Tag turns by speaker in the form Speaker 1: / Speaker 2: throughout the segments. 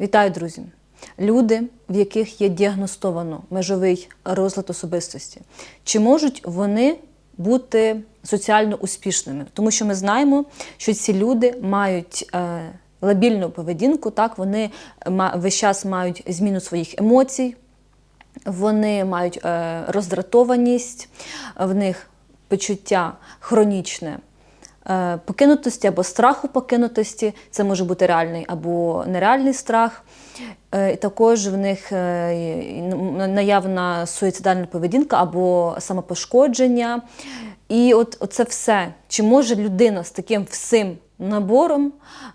Speaker 1: Вітаю, друзі! Люди, в яких є діагностовано межовий розлад особистості, чи можуть вони бути соціально успішними? Тому що ми знаємо, що ці люди мають е, лабільну поведінку, так вони весь час мають зміну своїх емоцій, вони мають е, роздратованість, в них почуття хронічне покинутості або страху покинутості. Це може бути реальний або нереальний страх. Е, також в них е, наявна суїцидальна поведінка або самопошкодження. І от це все. Чи може людина з таким всім набором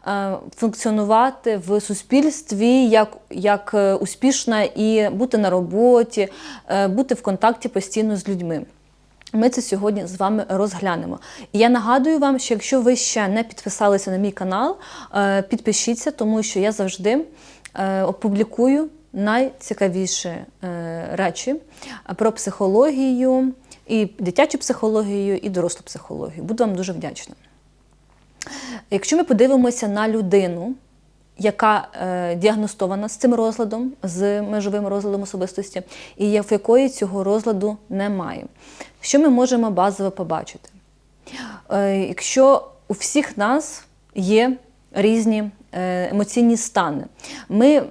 Speaker 1: е, функціонувати в суспільстві як, як е, успішна і бути на роботі, е, бути в контакті постійно з людьми? Ми це сьогодні з вами розглянемо. І я нагадую вам, що якщо ви ще не підписалися на мій канал, е, підпишіться, тому що я завжди е, опублікую найцікавіші е, речі про психологію, і дитячу психологію, і дорослу психологію. Буду вам дуже вдячна. Якщо ми подивимося на людину, яка діагностована з цим розладом, з межовим розладом особистості, і в якої цього розладу немає, що ми можемо базово побачити? Е, якщо у всіх нас є різні е, емоційні стани, ми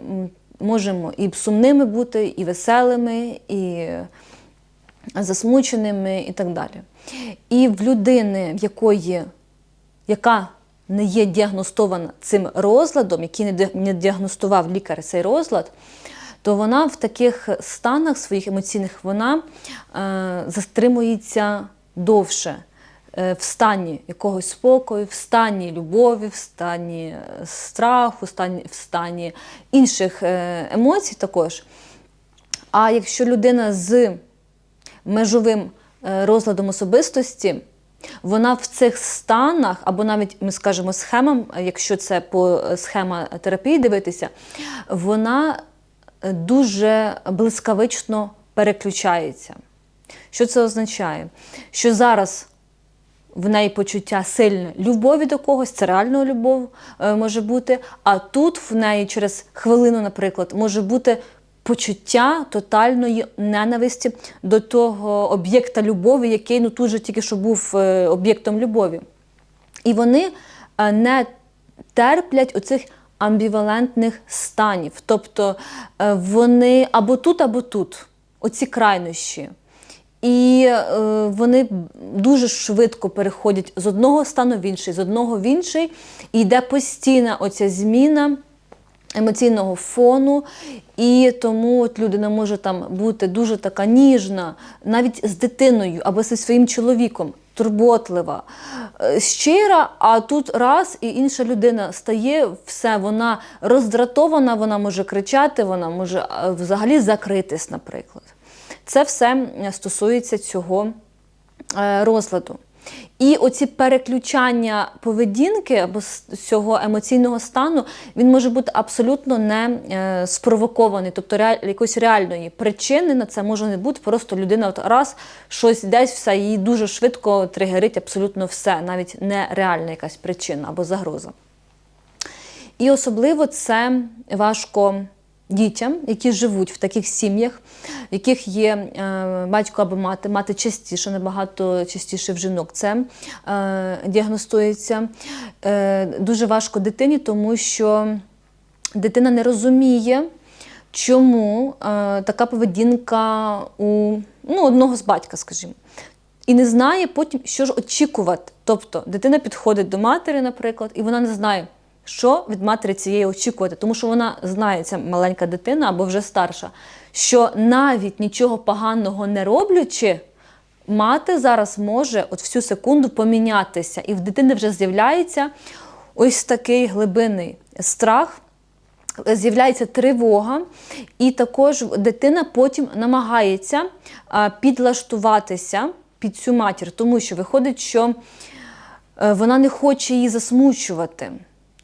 Speaker 1: можемо і сумними бути, і веселими, і засмученими, і так далі. І в людини, в якої яка не є діагностована цим розладом, який не діагностував лікар цей розлад, то вона в таких станах своїх емоційних вона е, застримується довше. е, В стані якогось спокою, в стані любові, в стані е, страху, в стані, в стані інших е, емоцій також. А якщо людина з межовим розладом особистості, вона в цих станах, або навіть ми скажемо схемам, якщо це по схема терапії дивитися, вона дуже блискавично переключається. Що це означає? Що зараз в неї почуття сильне любові до когось, це реальна любов е, може бути. А тут в неї через хвилину, наприклад, може бути почуття тотальної ненависті до того об'єкта любові, який ну тут же тільки що був е, об'єктом любові. І вони е, не терплять оцих амбівалентних станів. Тобто е, вони або тут, або тут, оці крайнощі. І е, вони дуже швидко переходять з одного стану в інший, з одного в інший, і йде постійна оця зміна емоційного фону, і тому от людина може там бути дуже така ніжна, навіть з дитиною або зі своїм чоловіком, турботлива, е, щира, а тут раз і інша людина стає все, вона роздратована, вона може кричати, вона може е, взагалі закритись, наприклад. Це все стосується цього е, розладу. І оці переключання поведінки або з цього емоційного стану він може бути абсолютно не е, спровокований, тобто реаль, якоїсь реальної причини на це може не бути. Просто людина от раз щось десь все, її дуже швидко тригерить абсолютно все, навіть нереальна якась причина або загроза. І особливо це важко дітям, які живуть в таких сім'ях, в яких є е, батько або мати, мати частіше, набагато частіше в жінок це е, діагностується. Е, дуже важко дитині, тому що дитина не розуміє, чому така поведінка у ну, одного з батька, скажімо. І не знає потім, що ж очікувати. Тобто дитина підходить до матері, наприклад, і вона не знає, що від матері цієї очікувати, тому що вона знає, ця маленька дитина або вже старша, що навіть нічого поганого не роблячи, мати зараз може от всю секунду помінятися, і в дитини вже з'являється ось такий глибинний страх. З'являється тривога, і також дитина потім намагається підлаштуватися під цю матір, тому що виходить, що е, вона не хоче її засмучувати.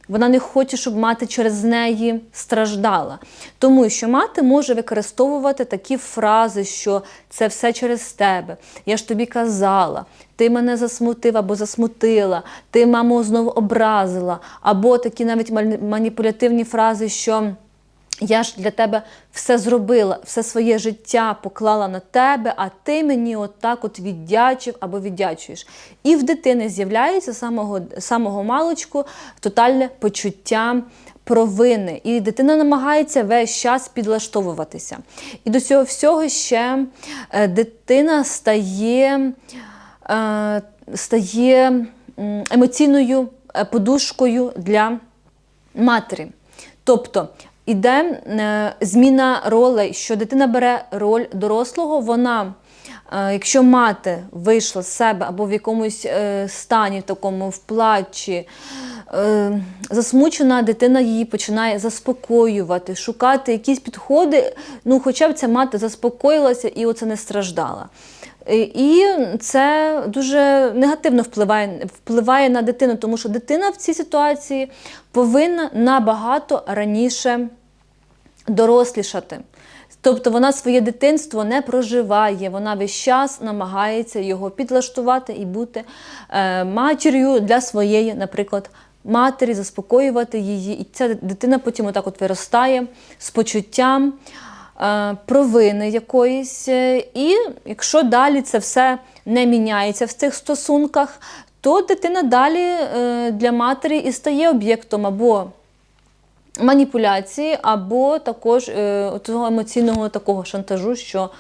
Speaker 1: Вона не хоче, щоб мати через неї страждала. Тому що мати може використовувати такі фрази, що це все через тебе. Я ж тобі казала, ти мене засмутив або засмутила, ти маму знову образила. Або такі навіть маніпулятивні фрази, що Я ж для тебе все зробила, все своє життя поклала на тебе, а ти мені отак от віддячив або віддячуєш. І в дитини з'являється самого, самого маличку тотальне почуття провини. І дитина намагається весь час підлаштовуватися. І до цього всього ще е, дитина стає, е, стає емоційною е, подушкою для матері. Тобто іде е, зміна ролей, що дитина бере роль дорослого, вона. е, Якщо мати вийшла з себе або в якомусь е, стані, такому в плачі, засмучена дитина її починає заспокоювати, шукати якісь підходи, ну хоча б ця мати заспокоїлася і оце не страждала. Е, І це дуже негативно впливає, впливає на дитину, тому що дитина в цій ситуації повинна набагато раніше дорослішати. Тобто вона своє дитинство не проживає, вона весь час намагається його підлаштувати і бути е, матір'ю для своєї, наприклад, матері, заспокоювати її. І ця дитина потім отак от виростає з почуттям провини якоїсь. Е, І якщо далі це все не міняється в цих стосунках, то дитина далі е, для матері і стає об'єктом або маніпуляції, або також е, того емоційного такого шантажу, що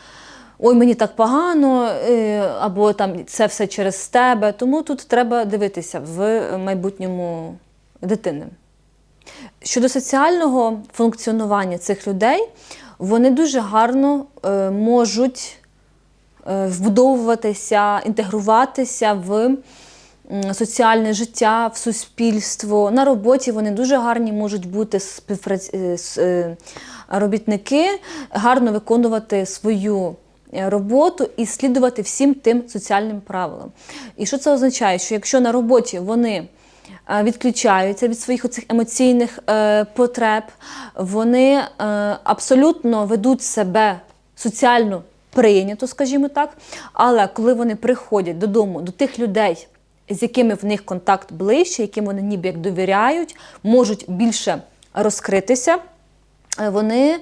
Speaker 1: ой, мені так погано, е, або там це все через тебе. Тому тут треба дивитися в майбутньому дитини. Щодо соціального функціонування цих людей, вони дуже гарно е, можуть е, вбудовуватися, інтегруватися в соціальне життя, в суспільство. На роботі вони дуже гарні можуть бути співпраці... е, робітники, гарно виконувати свою роботу і слідувати всім тим соціальним правилам. І що це означає? Що якщо на роботі вони відключаються від своїх оцих емоційних е, потреб, вони е, абсолютно ведуть себе соціально прийнято, скажімо так. Але коли вони приходять додому до тих людей, з якими в них контакт ближче, яким вони ніби як довіряють, можуть більше розкритися, е, вони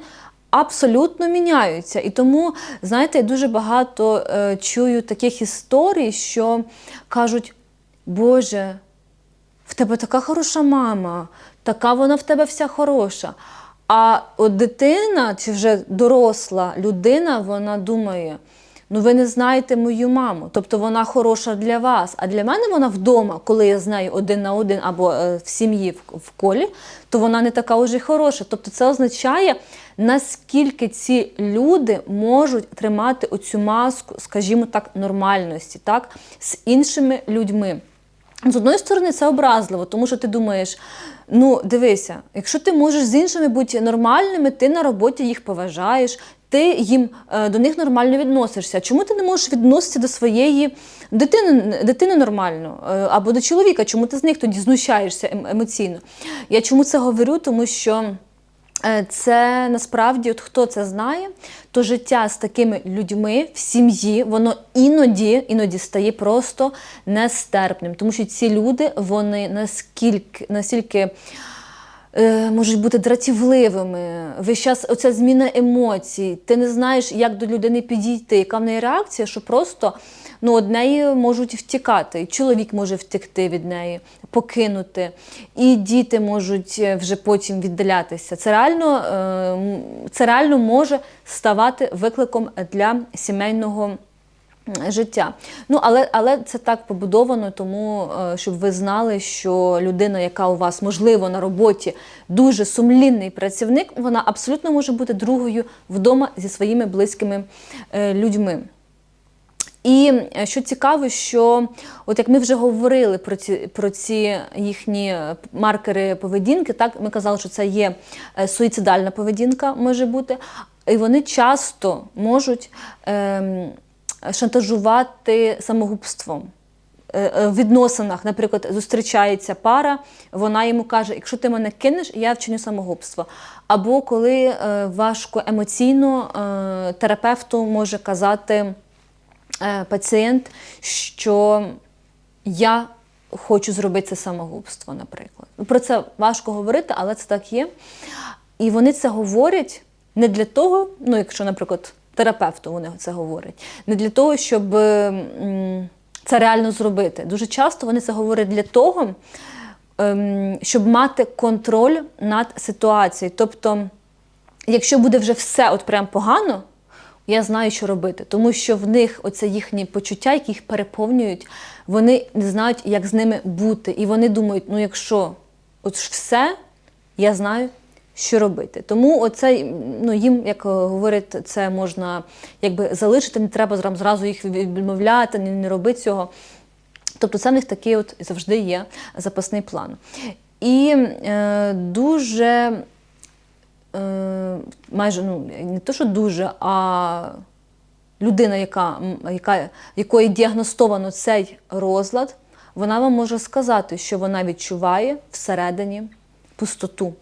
Speaker 1: абсолютно міняються. І тому, знаєте, я дуже багато е, чую таких історій, що кажуть, Боже, в тебе така хороша мама, така вона в тебе вся хороша. А от дитина, чи вже доросла людина, вона думає: ну ви не знаєте мою маму, тобто вона хороша для вас. А для мене вона вдома, коли я з нею один на один або е, в сім'ї в колі, то вона не така вже хороша. Тобто це означає, наскільки ці люди можуть тримати оцю маску, скажімо так, нормальності, так, з іншими людьми. З одної сторони, це образливо, тому що ти думаєш: ну, дивися, якщо ти можеш з іншими бути нормальними, ти на роботі їх поважаєш, ти їм е, до них нормально відносишся. Чому ти не можеш відноситися до своєї дитини, дитини нормально е, або до чоловіка? Чому ти з них тоді знущаєшся ем- емоційно? Я чому це говорю? Тому що. Е, Це насправді, от хто це знає, то життя з такими людьми в сім'ї, воно іноді, іноді стає просто нестерпним. Тому що ці люди, вони наскільки, настільки можуть бути дратівливими. Весь час оця зміна емоцій. Ти не знаєш, як до людини підійти, яка в неї реакція, що просто ну, од неї можуть втікати. Чоловік може втекти від неї, покинути, і діти можуть е, вже потім віддалятися. Це реально, е, це реально може ставати викликом для сімейного життя. Ну, але, але це так побудовано, тому е, щоб ви знали, що людина, яка у вас, можливо, на роботі дуже сумлінний працівник, вона абсолютно може бути другою вдома зі своїми близькими е, людьми. І е, що цікаво, що от як ми вже говорили про ці, про ці їхні е, маркери поведінки, так ми казали, що це є е, суїцидальна поведінка, може бути, і вони часто можуть ем, шантажувати самогубством. Е, е, В відносинах, наприклад, зустрічається пара, вона йому каже: якщо ти мене кинеш, я вчиню самогубство. Або коли е, важко емоційно терапевту може казати пацієнт, що я хочу зробити це самогубство, наприклад. Про це важко говорити, але це так є. І вони це говорять не для того, ну, якщо, наприклад, терапевту вони це говорять, не для того, щоб це реально зробити. Дуже часто вони це говорять для того, ем, щоб мати контроль над ситуацією. Тобто, якщо буде вже все от прям погано, я знаю, що робити. Тому що в них оце їхні почуття, які їх переповнюють, вони не знають, як з ними бути. І вони думають, ну якщо от все, я знаю, що робити. Тому оце, ну, їм, як говорять, це можна якби залишити, не треба зразу їх відмовляти, не робити цього. Тобто це в них такий от завжди є запасний план. І е, дуже е, майже ну не то, що дуже, а людина, яка, яка, якої діагностовано цей розлад, вона вам може сказати, що вона відчуває всередині пустоту.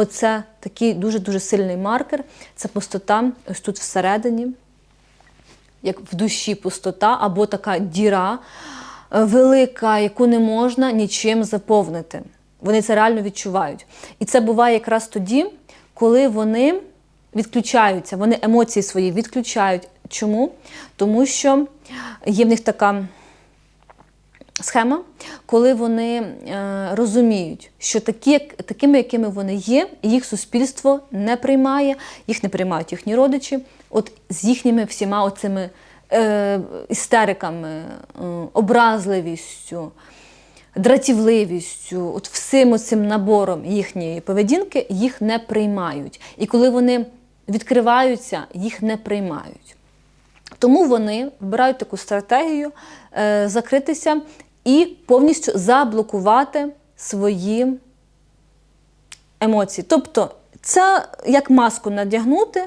Speaker 1: Оце такий дуже-дуже сильний маркер. Це пустота ось тут всередині, як в душі пустота, або така діра е, велика, яку не можна нічим заповнити. Вони це реально відчувають. І це буває якраз тоді, коли вони відключаються, вони емоції свої відключають. Чому? Тому що є в них така схема, коли вони е, розуміють, що такі, такими, якими вони є, їх суспільство не приймає, їх не приймають їхні родичі, от з їхніми всіма оцими е, істериками, е, образливістю, дратівливістю, от всім цим набором їхньої поведінки їх не приймають. І коли вони відкриваються, їх не приймають. Тому вони вибирають таку стратегію е, закритися і повністю заблокувати свої емоції. Тобто, це як маску надягнути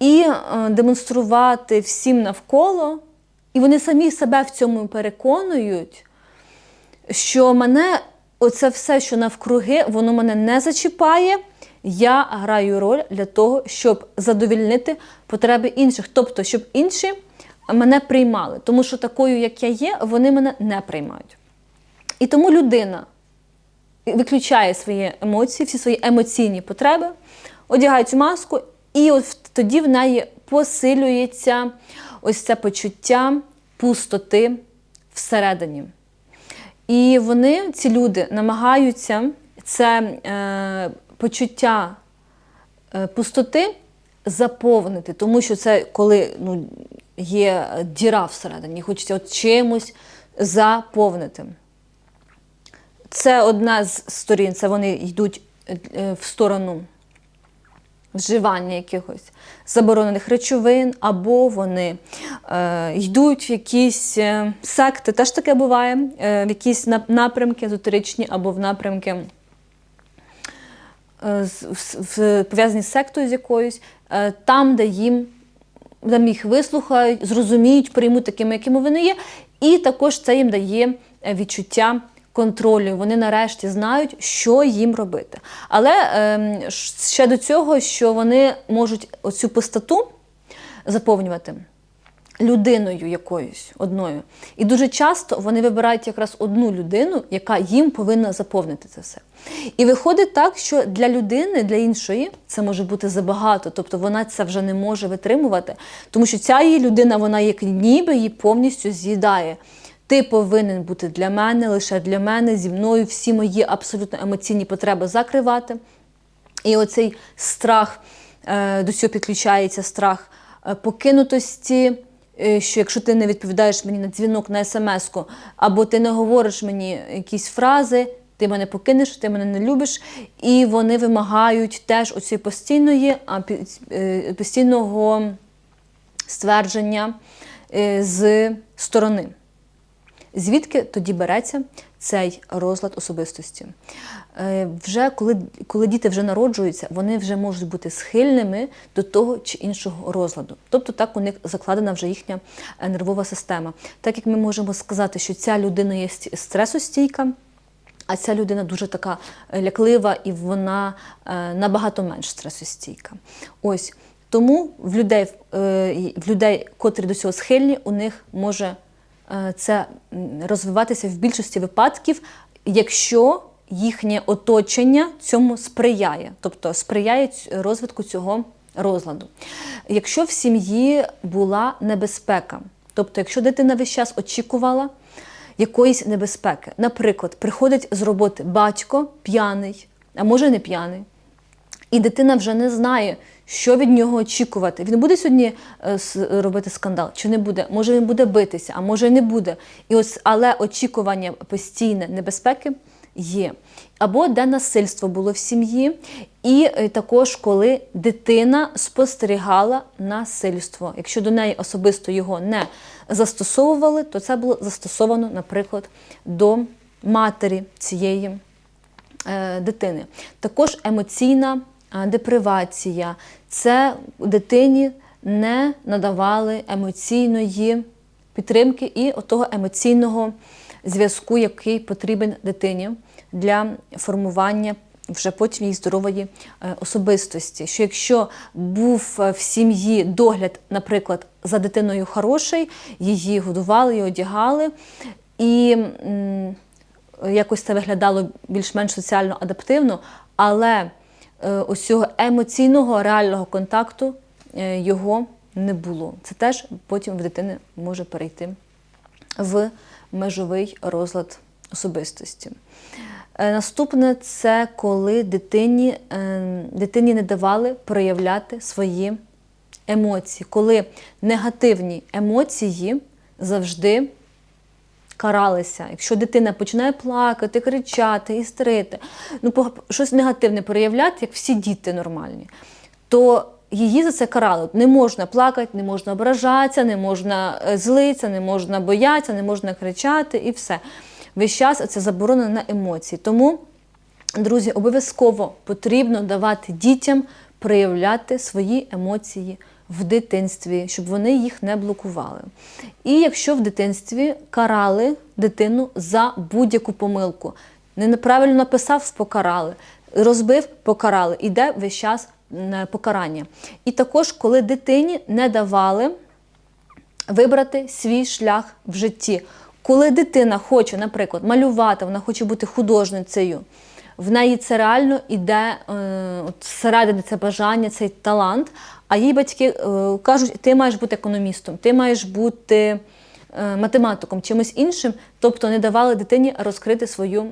Speaker 1: і е, демонструвати всім навколо, і вони самі себе в цьому переконують, що мене оце все, що навкруги, воно мене не зачіпає. Я граю роль для того, щоб задовільнити потреби інших, тобто, щоб інші мене приймали. Тому що такою, як я є, вони мене не приймають. І тому людина виключає свої емоції, всі свої емоційні потреби, одягає цю маску, і от тоді в неї посилюється ось це почуття пустоти всередині. І вони, ці люди, намагаються це е, почуття е, пустоти заповнити, тому що це коли ну, є діра всередині, хочеться от чимось заповнити. Це одна з сторін, це вони йдуть е, в сторону вживання якихось заборонених речовин, або вони е, йдуть в якісь е, секти, теж таке буває, е, в якісь напрямки езотеричні, або в напрямки е, пов'язані з сектою з якоюсь, е, там, де їм там їх вислухають, зрозуміють, приймуть такими, якими вони є, і також це їм дає е, відчуття контролю. Вони нарешті знають, що їм робити. Але ем, ще до цього, що вони можуть оцю пустоту заповнювати людиною якоюсь одною. І дуже часто вони вибирають якраз одну людину, яка їм повинна заповнити це все. І виходить так, що для людини, для іншої, це може бути забагато, тобто вона це вже не може витримувати, тому що ця її людина, вона як ніби її повністю з'їдає. Ти повинен бути для мене, лише для мене, зі мною всі мої абсолютно емоційні потреби закривати. І оцей страх, е, до цього підключається страх е, покинутості, що якщо ти не відповідаєш мені на дзвінок на смс-ку, або ти не говориш мені якісь фрази, ти мене покинеш, ти мене не любиш. І вони вимагають теж оцієї постійної, е, постійного ствердження е, з сторони. Звідки тоді береться цей розлад особистості? Е, Вже коли, коли діти вже народжуються, вони вже можуть бути схильними до того чи іншого розладу. Тобто так у них закладена вже їхня е, нервова система. Так як ми можемо сказати, що ця людина є стресостійка, а ця людина дуже така е, ляклива і вона набагато менш стресостійка. Ось тому в людей, в людей, котрі до цього схильні, у них може це розвиватися в більшості випадків, якщо їхнє оточення цьому сприяє, тобто сприяє розвитку цього розладу. Якщо в сім'ї була небезпека, тобто, якщо дитина весь час очікувала якоїсь небезпеки, наприклад, приходить з роботи батько п'яний, а може не п'яний, і дитина вже не знає, що від нього очікувати. Він буде сьогодні е, робити скандал чи не буде? Може він буде битися, а може не буде. І ось, але очікування постійне небезпеки є. Або де насильство було в сім'ї, і е, також коли дитина спостерігала насильство. Якщо до неї особисто його не застосовували, то це було застосовано, наприклад, до матері цієї е, дитини. Також емоційна е, депривація. Це дитині не надавали емоційної підтримки і того емоційного зв'язку, який потрібен дитині для формування вже потім її здорової е, особистості. Що якщо був е, в сім'ї догляд, наприклад, за дитиною хороший, її годували і одягали, і якось це виглядало більш-менш соціально адаптивно, але е, ось цього емоційного реального контакту е, його не було. Це теж потім в дитини може перейти в межовий розлад особистості. Е, Наступне це коли дитині, е, дитині не давали проявляти свої емоції, коли негативні емоції завжди каралися. Якщо дитина починає плакати, кричати, істерити, ну щось негативне проявляти, як всі діти нормальні, то її за це карали. Не можна плакати, не можна ображатися, не можна е, злитися, не можна боятися, не можна кричати і все. Весь час це заборонено на емоції. Тому, друзі, обов'язково потрібно давати дітям проявляти свої емоції в дитинстві, щоб вони їх не блокували. І якщо в дитинстві карали дитину за будь-яку помилку, не неправильно написав, покарали, розбив, покарали, іде весь час покарання. І також, коли дитині не давали вибрати свій шлях в житті. Коли дитина хоче, наприклад, малювати, вона хоче бути художницею, в неї це реально іде е, от зсередини це бажання, цей талант. А їй батьки е, кажуть, ти маєш бути економістом, ти маєш бути е, математиком, чимось іншим, тобто не давали дитині розкрити свою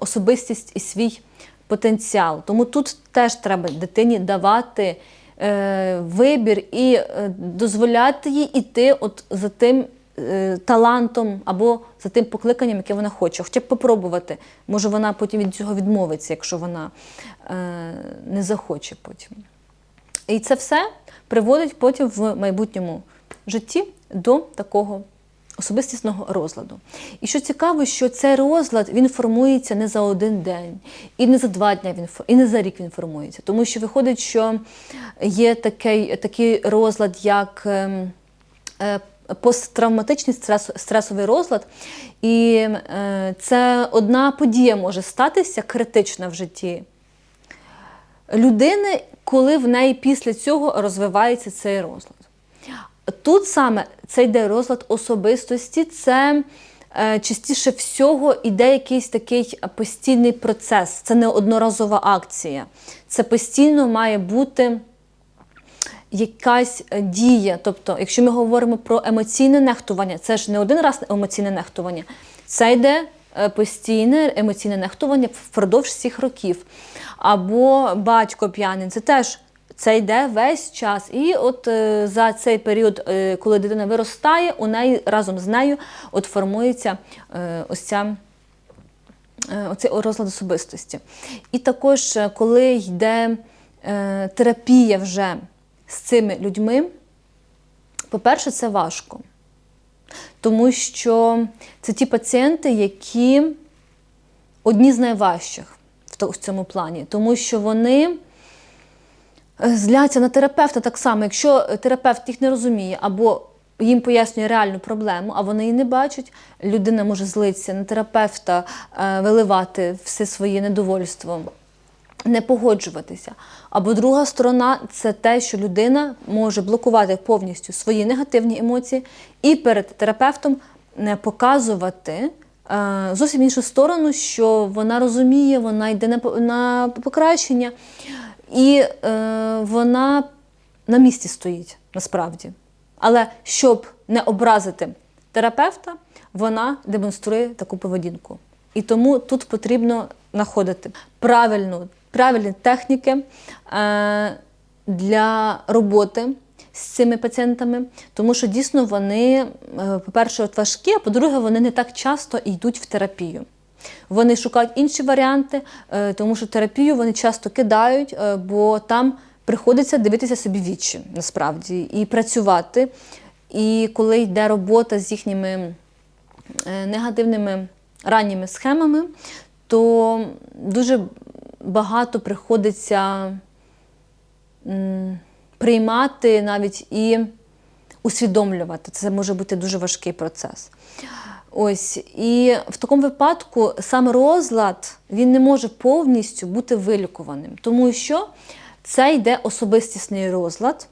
Speaker 1: особистість і свій потенціал. Тому тут теж треба дитині давати е, вибір і е, дозволяти їй іти от за тим е, талантом або за тим покликанням, яке вона хоче. Хоча б попробувати. Може, вона потім від цього відмовиться, якщо вона е, не захоче потім. І це все приводить потім в майбутньому житті до такого особистісного розладу. І що цікаво, що цей розлад він формується не за один день, і не за два дні він і не за рік він формується. Тому що виходить, що є такий, такий розлад, як ем, е, посттравматичний стрес, стресовий розлад. І е, це одна подія може статися критична в житті людини, коли в неї після цього розвивається цей розлад. Тут саме це йде розлад особистості, це е, частіше всього йде якийсь такий постійний процес, це не одноразова акція. Це постійно має бути якась е, дія. Тобто, якщо ми говоримо про емоційне нехтування, це ж не один раз емоційне нехтування, це йде е, постійне емоційне нехтування впродовж всіх років. Або батько п'яний, це теж це йде весь час. І от е, за цей період, е, коли дитина виростає, у неї разом з нею от формується е, ось ця. е, Оцей розлад особистості. І також, е, коли йде е, терапія вже з цими людьми, по-перше, це важко. Тому що це ті пацієнти, які одні з найважчих в цьому плані, тому що вони зляться на терапевта так само. Якщо терапевт їх не розуміє або їм пояснює реальну проблему, а вони її не бачать, людина може злитися на терапевта, е, виливати все своє недовольство не погоджуватися. Або друга сторона це те, що людина може блокувати повністю свої негативні емоції і перед терапевтом не показувати е, зовсім іншу сторону, що вона розуміє, вона йде на покращення, і е, вона на місці стоїть насправді. Але щоб не образити терапевта, вона демонструє таку поведінку. І тому тут потрібно знаходити правильну, правильні техніки е, для роботи з цими пацієнтами, тому що дійсно вони, е, по-перше, важкі, а по-друге, вони не так часто йдуть в терапію. Вони шукають інші варіанти, е, тому що терапію вони часто кидають, е, бо там приходиться дивитися собі вічі насправді і працювати. І коли йде робота з їхніми е, негативними ранніми схемами, то дуже багато приходиться приймати навіть і усвідомлювати. Це може бути дуже важкий процес. Ось і в такому випадку сам розлад він не може повністю бути вилікуваним, тому що це йде особистісний розлад.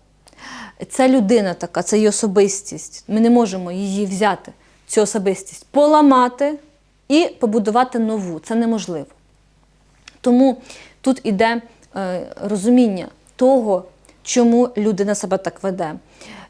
Speaker 1: Це людина така, це її особистість. Ми не можемо її взяти, цю особистість, поламати і побудувати нову. Це неможливо. Тому тут іде е, розуміння того, чому людина себе так веде,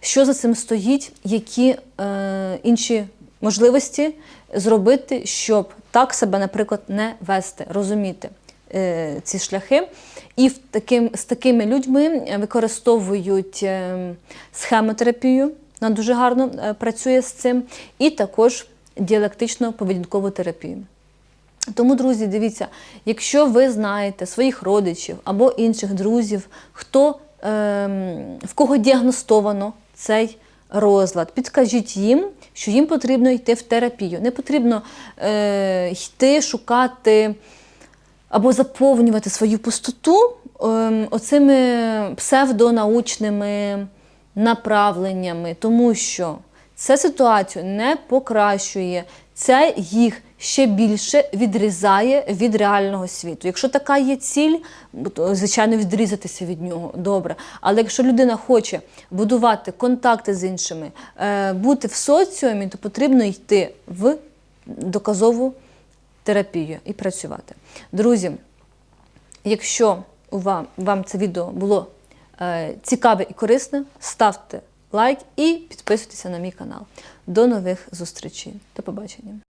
Speaker 1: що за цим стоїть, які е, інші можливості зробити, щоб так себе, наприклад, не вести, розуміти е, ці шляхи. І в таким, з такими людьми використовують е, схемотерапію, вона дуже гарно е, працює з цим, і також діалектично-поведінкову терапію. Тому, друзі, дивіться, якщо ви знаєте своїх родичів або інших друзів, хто, ем, в кого діагностовано цей розлад, підкажіть їм, що їм потрібно йти в терапію. Не потрібно е, йти шукати або заповнювати свою пустоту е, оцими псевдонаучними направленнями, тому що це ситуацію не покращує, це їх ще більше відрізає від реального світу. Якщо така є ціль, то, звичайно, відрізатися від нього добре. Але якщо людина хоче будувати контакти з іншими, е, бути в соціумі, то потрібно йти в доказову терапію і працювати. Друзі, якщо вам, вам це відео було е, цікаве і корисне, ставте лайк і підписуйтеся на мій канал. До нових зустрічей. До побачення.